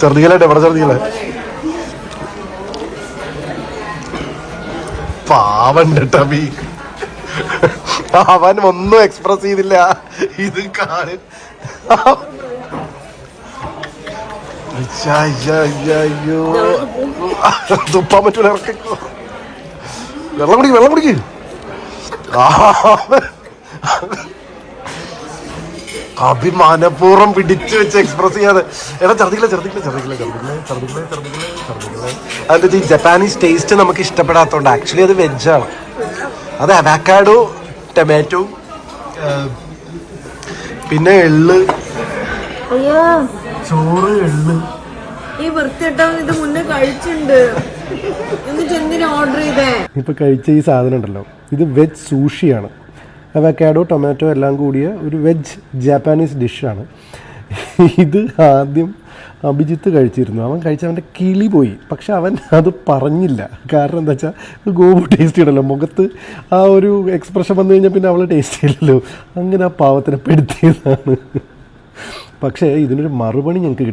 ഛർദിക്കലായിട്ട് എവിടെ ഛർദിക്കല പാവണ്ട് അവൻ ഒന്നും എക്സ്പ്രസ് ചെയ്തില്ല. ഇത് കാണി തുപ്പാൻ പറ്റൂല ഇറക്കിക്കോ. വെള്ളം കുടിക്ക് വെള്ളം കുടിക്ക്. അഭിമാനപൂർവം പിടിച്ചു വെച്ച് എക്സ്പ്രസ് ചെയ്യാതെ. എടാ ചെറുതിക്കില്ല ചെറുതിക്കില്ല ചെറുതിക്കില്ല ചെറുതിക്കില്ല ചെറുതിക്കില്ല ചെറുതിക്കില്ല ചെറുതിക്കില്ല അതിന്റെ ഈ ജപ്പാനീസ് ടേസ്റ്റ് നമുക്ക് ഇഷ്ടപ്പെടാത്തതുകൊണ്ട് ആക്ച്വലി അത് വെജാണ് അത് അവാക്കാഡോ ടൊമാറ്റോ പിന്നെ എള്ള്. ചോറ് എള്ള്. ഈ വൃത്തിയിട്ടവൻ ഇത് മുന്നേ കഴിച്ചിട്ടുണ്ട്. എന്നിട്ട് എന്തിനാ ഓർഡർ ചെയ്തേ? ഇപ്പൊ കഴിച്ച ഈ സാധനം ഉണ്ടല്ലോ. ഇത് വെജ് സൂഷിയാണ് അവക്കാഡോ ടൊമാറ്റോ എല്ലാം കൂടിയ ഒരു വെജ് ജാപ്പാനീസ് ഡിഷാണ് ഇത് ആദ്യം അഭിജിത്ത് കഴിച്ചിരുന്നു. അവൻ കഴിച്ച അവന്റെ കിളി പോയി. പക്ഷെ അവൻ അത് പറഞ്ഞില്ല. കാരണം എന്താ വെച്ചാൽ ഗോപു ടേസ്റ്റ് ചെയ്യണല്ലോ. മുഖത്ത് ആ ഒരു എക്സ്പ്രഷൻ വന്നു കഴിഞ്ഞാൽ പിന്നെ അവൾ ടേസ്റ്റ് ചെയ്യില്ലല്ലോ. അങ്ങനെ ആ പാവത്തിനെ പെടുത്തിയതാണ്. പക്ഷേ ഇതിനൊരു മറുപടി ഞങ്ങൾക്ക് കിട്ടി.